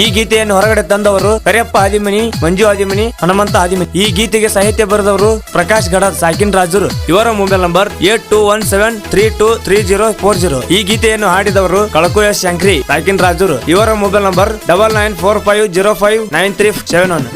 ಈ ಗೀತೆಯನ್ನು ಹೊರಗಡೆ ತಂದವರು ಕರಿಯಪ್ಪ ಆದಿಮನಿ, ಮಂಜು ಆದಿಮನಿ, ಹನುಮಂತ ಆದಿಮನಿ. ಈ ಗೀತೆಗೆ ಸಾಹಿತ್ಯ ಬರೆದವರು ಪ್ರಕಾಶ್ ಗಡ, ಸಾಕಿನ್ ರಾಜರು. ಇವರ mobile number eight two one seven three two three zero four zero. ಈ ಗೀತೆಯನ್ನು ಹಾಡಿದವರು ಕಳಕು ಎಸ್ ಶಂಕ್ರಿ, ಸಾಕಿನ್ ರಾಜರು. ಇವರ mobile number double nine four five zero five nine three seven one.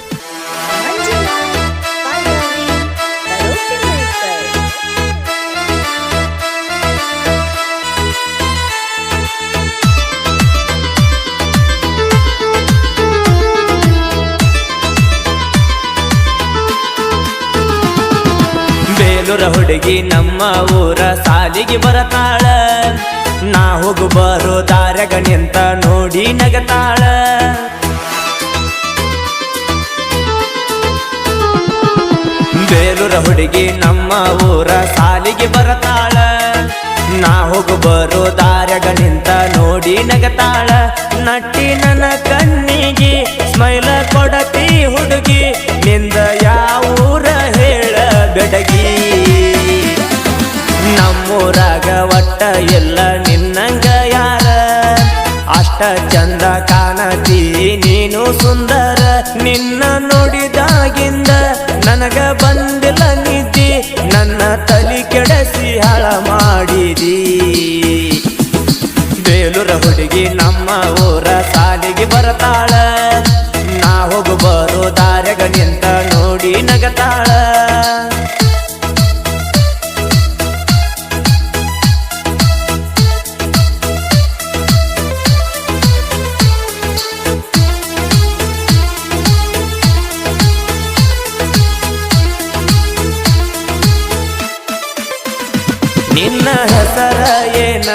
ಬೇಲೂರ ಹುಡುಗಿ ನಮ್ಮ ಊರ ಸಾಲಿಗೆ ಬರತಾಳ. ನಾ ಹೋಗು ಬರೋ ದಾರಗ ನಿಂತ ನೋಡಿ ನಗತಾಳ. ಬೇಲೂರ ಹುಡುಗಿ ನಮ್ಮ ಊರ ಸಾಲಿಗೆ ಬರತಾಳ. ನಾ ಹೋಗು ಬರೋ ದಾರಗ ನಿಂತ ನೋಡಿ ನಗತಾಳ. ನಟ್ಟಿ ನನ್ನ ಕಣ್ಣಿಗೆ ಎಲ್ಲ ನಿನ್ನಂಗ ಯಾರ? ಅಷ್ಟ ಚಂದ ಕಾಣತಿ ನೀನು ಸುಂದರ. ನಿನ್ನ ನೋಡಿದಾಗಿಂದ ನನಗ ಬಂದಿಲ್ಲ ನಿದ್ದಿ. ನನ್ನ ತಲಿ ಕೆಡಸಿ ಹಳ ಮಾಡಿದಿ. ಬೇಲೂರ ಹುಡುಗಿ ನಮ್ಮ ಊರ ಸಾಲಿಗೆ ಬರತಾಳ. ಹೆಸರ ಏನ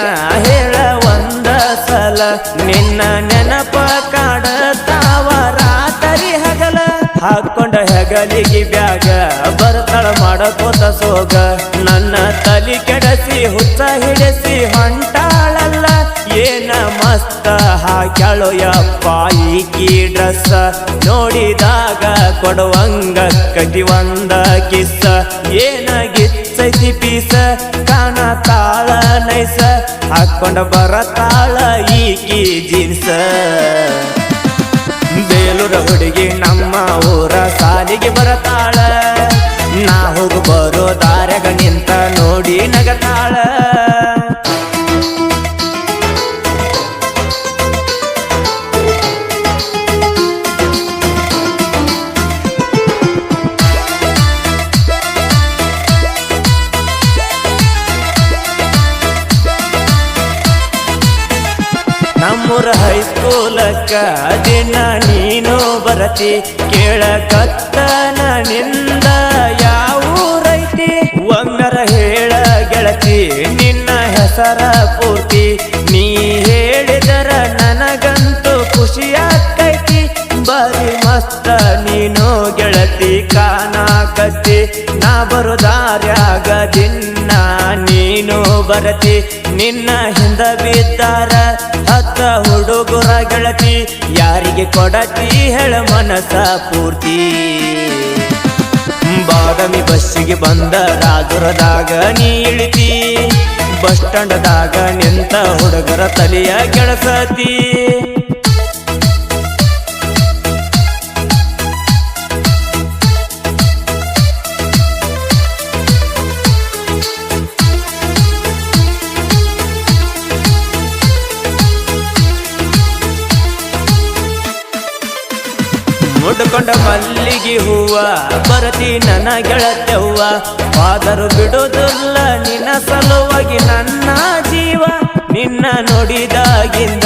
ಹೇಳ ಒಂದ ಸಲ. ನಿನ್ನ ನೆನಪ ಕಾಡತಾವ ರಾತರಿ ಹಗಲ. ಹಾಕೊಂಡ ಹೆಗಲಿಗೆ ಬ್ಯಾಗ, ಬರ್ತಳ ಮಾಡಕೋತ ಸೋಗ. ನನ್ನ ತಲಿ ಕೆಡಸಿ, ಹುಚ್ಚ ಹಿಡಿಸಿ ಹೊಂಟಾಳಲ್ಲ. ಏನ ಮಸ್ತ ಯಪ್ಪ ಈಕಿ ಡ್ರೆಸ್ ನೋಡಿದಾಗ ಕೊಡುವಂಗ ಕಟಿ ಒಂದ ಕಿಸ್ಸ. ಏನ ಗಿಚ್ಚೈತಿ ಪೀಸ ತಾಳ ನೈಸ ಹಾಕೊಂಡ ಬರತಾಳ ಈಕಿ ಜೀನ್ಸ. ಬೇಲೂರ ಹುಡುಗಿ ನಮ್ಮ ಊರ ಸಾಲಿಗೆ ಬರತಾಳ ಹೈಸ್ಕೂಲಕ್ಕ ದಿನ ನೀನು ಬರತಿ ಕೇಳಕತ್ತನ ನಿಂದ ಯಾವೂರೈತಿ? ಒಮ್ಮರ ಹೇಳ ಗೆಳತಿ, ನಿನ್ನ ಹೆಸರ ಪೂರ್ತಿ. ನೀ ಹೇಳಿದರ ನನಗಂತೂ ಖುಷಿಯಾಕೈತಿ ಬರಿ ಮಸ್ತ ನೀನು ಗೆಳತಿ ಕಾಣಕತ್ತಿ ನಾ ಬರು ದಾರ್ಯಾಗ ದಿನ ನೀನು ಬರತಿ. ನಿನ್ನ ಹಿಂದ ಬಿದ್ದಾರ ಹುಡುಗರ ಗೆಳತಿ, ಯಾರಿಗೆ ಕೊಡತಿ ಹೇಳ ಮನಸ ಪೂರ್ತಿ. ಬಾದಾಮಿ ಬಸ್ಸಿಗೆ ಬಂದ ರಾಜುರದಾಗ ನೀ ಇಳಿತಿ. ಬಸ್ ದಾಗ ನಿಂತ ಹುಡುಗರ ತಲೆಯ ಕೆಳಸತಿ ಮುಡ್ಕೊಂಡ ಮಲ್ಲಿಗೆ ಹೂವ, ಬರತಿ ನನ್ನ ಗೆಳತ್ಯವ್ವ ಆದರೂ ಬಿಡೋದಿಲ್ಲ ನಿನ್ನ ಸಲುವಾಗಿ ನನ್ನ ಜೀವ. ನಿನ್ನ ನೋಡಿದಾಗಿಂದ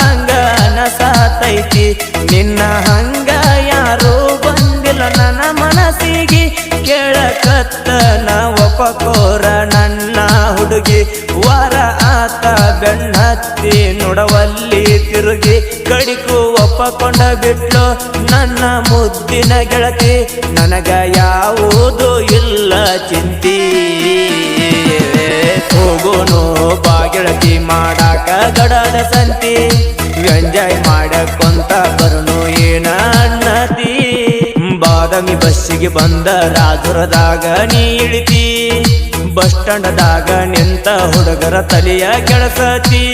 ಹಂಗ ನಸಾತೈತಿ ನಿನ್ನ ಹಂಗ ಯಾರೂ ಬಂದಿಲ್ಲ ನನ್ನ ಮನಸ್ಸಿಗೆ. ಕೇಳಕತ್ತ ನಾ ಒಪ್ಪಕೋರ ನನ್ನ ಹುಡುಗಿ. ನೋಡವಲ್ಲಿ ತಿರುಗಿ ಕಡಿಕು ಒಪ್ಪಕೊಂಡ ಬಿಟ್ಲು ನನ್ನ ಮುದ್ದಿನ ಗೆಳತಿ, ನನಗ ಯಾವುದು ಇಲ್ಲ ಚಿಂತಿ. ಹೋಗೋನು ಬಾ ಗೆಳತಿ ಮಾಡಾಕ ಗಡದ ಸಂತಿ. ಎಂಜಾಯ್ ಮಾಡಕೊಂತ ಬರುನು ಏನ ಬಾದಾಮಿ ಬಸ್ಸಿಗೆ ಬಂದ ರಾಜುರದಾಗ ನೀ ಇಳಿತಿ. ಬಸ್ ಸ್ಟ್ಯಾಂಡದಾಗ ನಿಂತ ಹುಡುಗರ ತಲೆಯ ಕೆಳಸತಿ.